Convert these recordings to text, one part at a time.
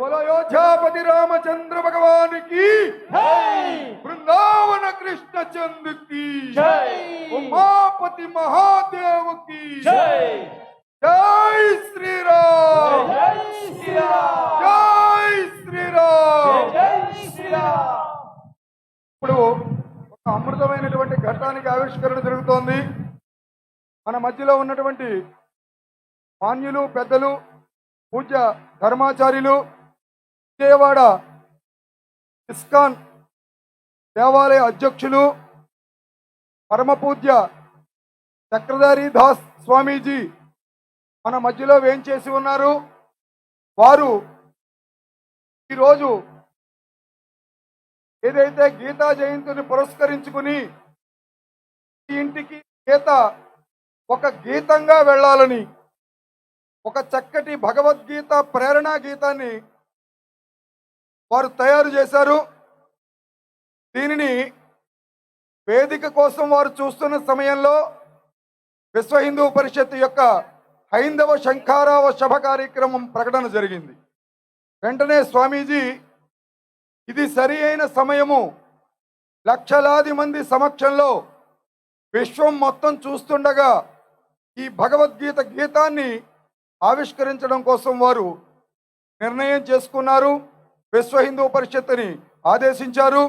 బోలో రామచంద్ర భగవానికి బృందావన కృష్ణచంద్రుకి ఉమాపతి మహాదేవుకి జై శ్రీరామ్ జై శ్రీరామ్ ఇప్పుడు ఒక అమృతమైనటువంటి ఘట్టానికి ఆవిష్కరణ జరుగుతోంది. మన మధ్యలో ఉన్నటువంటి మాన్యులు పెద్దలు పూజ ధర్మాచార్యులు విజయవాడ ఇస్కాన్ దేవాలయ అధ్యక్షులు పరమపూజ్య చక్రధారి దాస్ స్వామీజీ మన మధ్యలో వేంచేసి ఉన్నారు. వారు ఈరోజు ఏదైతే గీతా జయంతిని పురస్కరించుకుని ఈ ఇంటికి గీత ఒక గీతంగా వెళ్ళాలని ఒక చక్కటి భగవద్గీత ప్రేరణా గీతాన్ని వారు తయారు చేశారు. దీనిని వేదిక కోసం వారు చూస్తున్న సమయంలో విశ్వ హిందూ పరిషత్ యొక్క హైందవ శంఖారావ సభ కార్యక్రమం ప్రకటన జరిగింది. వెంటనే స్వామీజీ ఇది సరి అయిన సమయము లక్షలాది మంది సమక్షంలో విశ్వం మొత్తం చూస్తుండగా ఈ భగవద్గీత గీతాన్ని ఆవిష్కరించడం కోసం వారు నిర్ణయం చేసుకున్నారు. విశ్వ హిందూ పరిషత్ని ఆదేశించారు.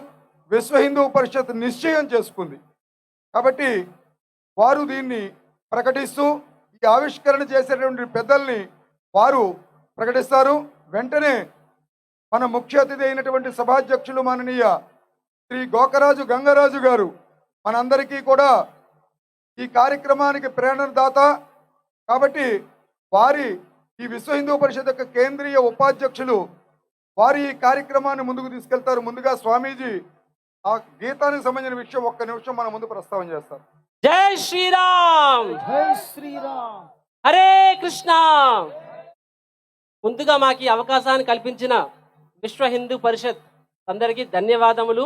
విశ్వ హిందూ పరిషత్ నిశ్చయం చేసుకుంది. కాబట్టి వారు దీన్ని ప్రకటిస్తూ ఈ ఆవిష్కరణ చేసేటువంటి పెద్దల్ని వారు ప్రకటిస్తారు. వెంటనే మన ముఖ్య అతిథి అయినటువంటి సభాధ్యక్షులు మాననీయ శ్రీ గోకరాజు గంగరాజు గారు మనందరికీ కూడా ఈ కార్యక్రమానికి ప్రేరణదాత. కాబట్టి వారి ఈ విశ్వ హిందూ పరిషత్ యొక్క కేంద్రీయ ఉపాధ్యక్షులు వారి ఈ కార్యక్రమాన్ని ముందుకు తీసుకెళ్తారు. ముందుగా స్వామీజీ ఆ గీతానికి సంబంధించిన విషయం ఒక్క నిమిషం మన ముందు ప్రస్తావన చేస్తారు. జై శ్రీరామ్! జై శ్రీరామ్! హరే కృష్ణ! ముందుగా మాకు అవకాశాన్ని కల్పించిన విశ్వ హిందూ పరిషత్ అందరికీ ధన్యవాదములు.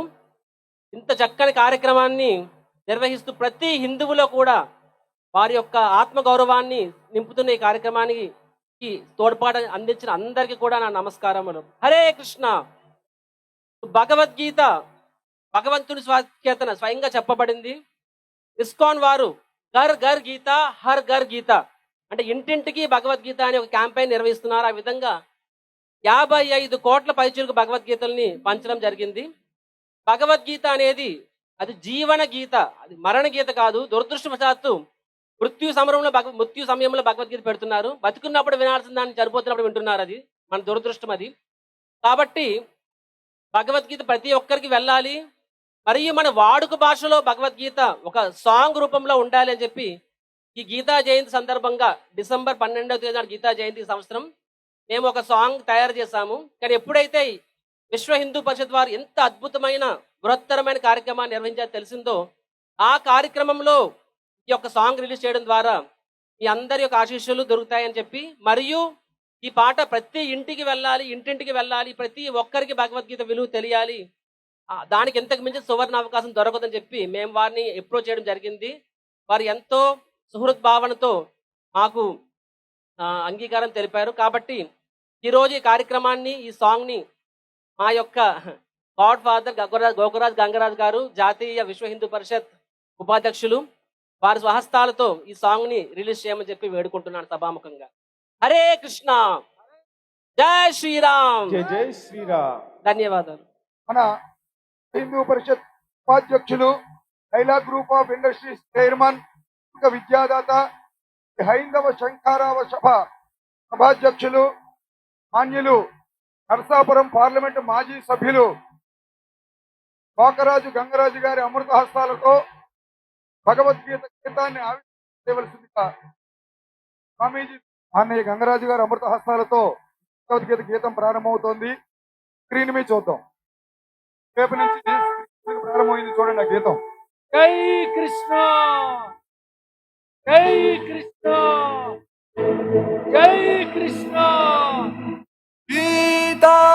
ఇంత చక్కని కార్యక్రమాన్ని నిర్వహిస్తూ ప్రతి హిందువులో కూడా వారి యొక్క ఆత్మగౌరవాన్ని నింపుతున్న ఈ కార్యక్రమానికి తోడ్పాటు అందించిన అందరికీ కూడా నా నమస్కారములు. హరే కృష్ణ. భగవద్గీత భగవంతుని స్వాఖ్యాతన స్వయంగా చెప్పబడింది. ఇస్కాన్ వారు గర్ గర్ గీత హర్ గర్ గీత. అంటే ఇంటింటికి భగవద్గీత అనే ఒక క్యాంపెయిన్ నిర్వహిస్తున్నారు. ఆ విధంగా యాభై ఐదు కోట్ల పైచులకు భగవద్గీతల్ని పంచడం జరిగింది. భగవద్గీత అనేది అది జీవన గీత అది మరణ గీత కాదు దురదృష్టవశాత్తు మృత్యు సమరంలో భగ మృత్యు సమయంలో భగవద్గీత పెడుతున్నారు. బతుకున్నప్పుడు వినాల్సిన దాన్ని చనిపోతున్నప్పుడు వింటున్నారు అది. మన దురదృష్టం అది. కాబట్టి భగవద్గీత ప్రతి ఒక్కరికి వెళ్ళాలి. మరియు మన వాడుక భాషలో భగవద్గీత ఒక సాంగ్ రూపంలో ఉండాలి అని చెప్పి ఈ గీతా జయంతి సందర్భంగా డిసెంబర్ పన్నెండవ తేదీ నాడు గీతా జయంతి సంవత్సరం మేము ఒక సాంగ్ తయారు చేశాము. కానీ ఎప్పుడైతే విశ్వ హిందూ పరిషత్ వారు ఎంత అద్భుతమైన బృహత్తరమైన కార్యక్రమాన్ని నిర్వహించారో తెలిసిందో ఆ కార్యక్రమంలో ఈ యొక్క సాంగ్ రిలీజ్ చేయడం ద్వారా మీ అందరి యొక్క ఆశీస్సులు దొరుకుతాయని చెప్పి మరియు ఈ పాట ప్రతి ఇంటికి వెళ్ళాలి ఇంటింటికి వెళ్ళాలి ప్రతి ఒక్కరికి భగవద్గీత విలువ తెలియాలి. దానికి ఇంతకు మించి సువర్ణ అవకాశం దొరకదని చెప్పి మేము వారిని అప్రోచ్ చేయడం జరిగింది. వారు ఎంతో సుహృద్ భావనతో మాకు అంగీకారం తెలిపారు. కాబట్టి ఈరోజు ఈ కార్యక్రమాన్ని ఈ సాంగ్ని మా యొక్క గాడ్ ఫాదర్ గోకరాజ్ గోకరాజ్ గంగరాజ్ గారు జాతీయ విశ్వ హిందూ పరిషత్ ఉపాధ్యక్షులు వారి స్వహస్తాలతో ఈ సాంగ్ని రిలీజ్ చేయమని చెప్పి వేడుకుంటున్నాను సభాముఖంగా. హరే కృష్ణ! జై శ్రీరామ్! జై శ్రీరామ్! ధన్యవాదాలు. మన హిందూ పరిషత్ ఉపాధ్యక్షులు Laila group of industries chairman ఒక విద్యాదాత హైందవ శంఖారావ సభ సభాధ్యక్షులు మాన్యులు నరసాపురం పార్లమెంటు మాజీ సభ్యులు గోకరాజు గంగరాజు గారి అమృత హస్తాలతో భగవద్గీత గీతాన్ని ఆవిష్కరించవలసిందిగా స్వామీజీ అన్నయ్య గంగరాజు గారి అమృత హస్తాలతో భగవద్గీత గీతం ప్రారంభమవుతోంది. స్క్రీన్ మీద చూద్దాం. రేపు నుంచి ప్రారంభమైంది చూడండి ఆ గీతం. జై కృష్ణ! జై కృష్ణ! జై కృష్ణ! గీతా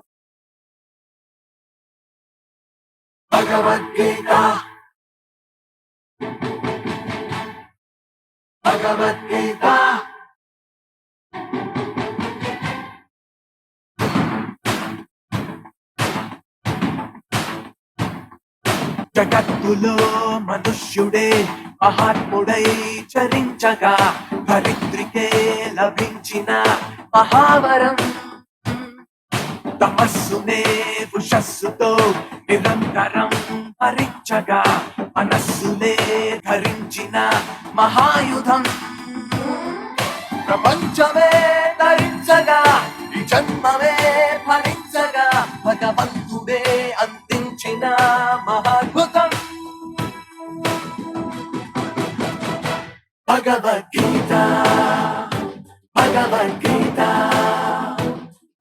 భగవద్గీత. భగవద్గీత. జగత్తులో మనుష్యుడే మహాత్ముడై చరించగా ధరిత్రికే లభించిన మహావరం. తమస్సునే ఉషస్సుతో నిరంతరం హరించగా మనస్సులే ధరించిన మహాయుధం. ప్రపంచమే ధరించగా ఈ జన్మమే భరించగా భగవంతుడే అందించిన మహాద్భుతం. భగవద్గీత భగవద్గీత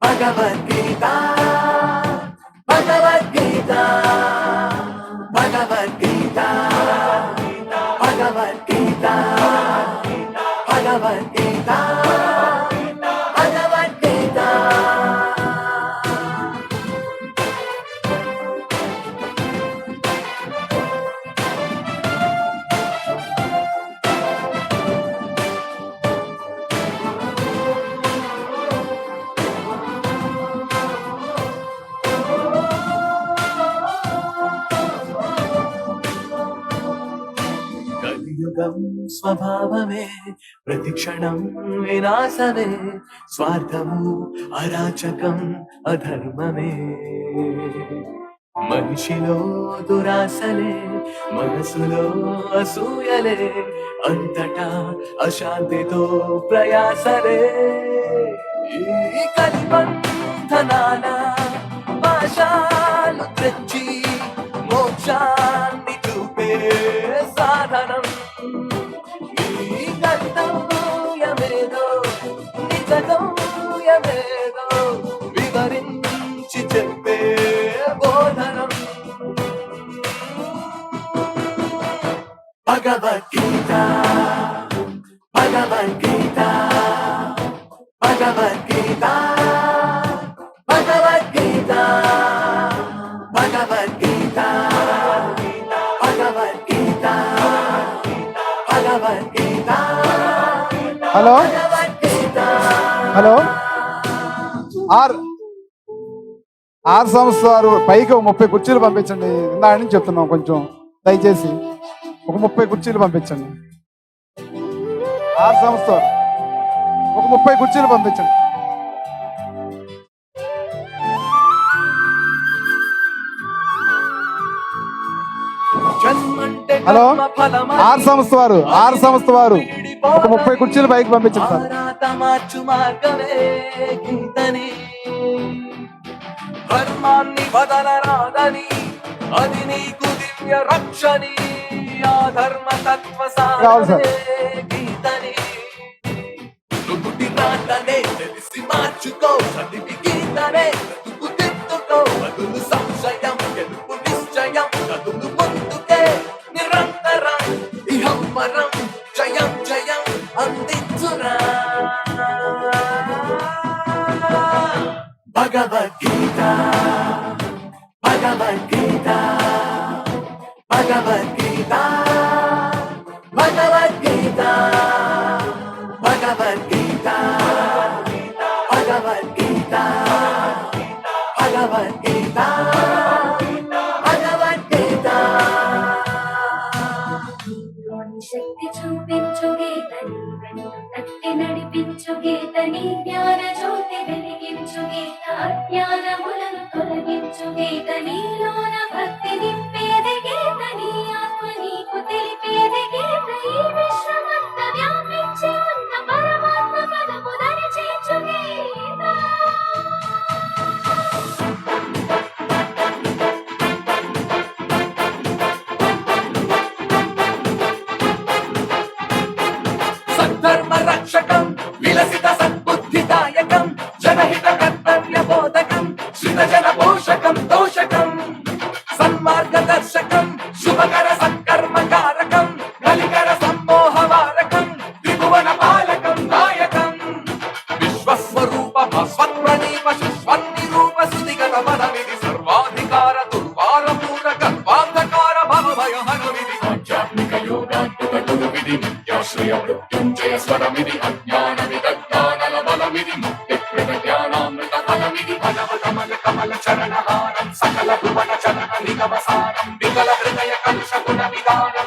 భగవద్గీత. స్వభావమే. ప్రతిక్షణం వినాశమే. స్వార్థము అరాచకం అధర్మమే. మనిషిలో దురాశలే మనసులో అసూయలే అంతటా అశాంతితో ప్రయాసలే. ఈ కలిబంధనాల పాశాలు Bhagavadgita Bhagavadgita Bhagavadgita Bhagavadgita Bhagavadgita Bhagavadgita Bhagavadgita hello hello R R సంస్థ వారు పైకి ముప్పై కుర్చీలు పంపించండి. ఇందా నుంచి చెప్తున్నాం కొంచెం. దయచేసి. ఒక ముప్పై కుర్చీలు పంపించండి. ఆర్ సంస్థ. ఒక ముప్పై కుర్చీలు పంపించండి. హలో? ఆర్ సంస్థ వారు ఆర్ సంస్థ వారు ఒక ముప్పై కుర్చీలు పైకి గీతని ధర్మాన్ని వదలరాదని అది నీకు దివ్య తత్వ కావాలి సార్. మార్చుకో. గీత నీ జ్ఞాన జ్యోతి వెలిగించు గీత అజ్ఞానము కమలానిధి పదవ కమల కమల చరణహారం సకల భువన చరణ నిగమసారం వికల హృదయ కంశ గుణ విధాన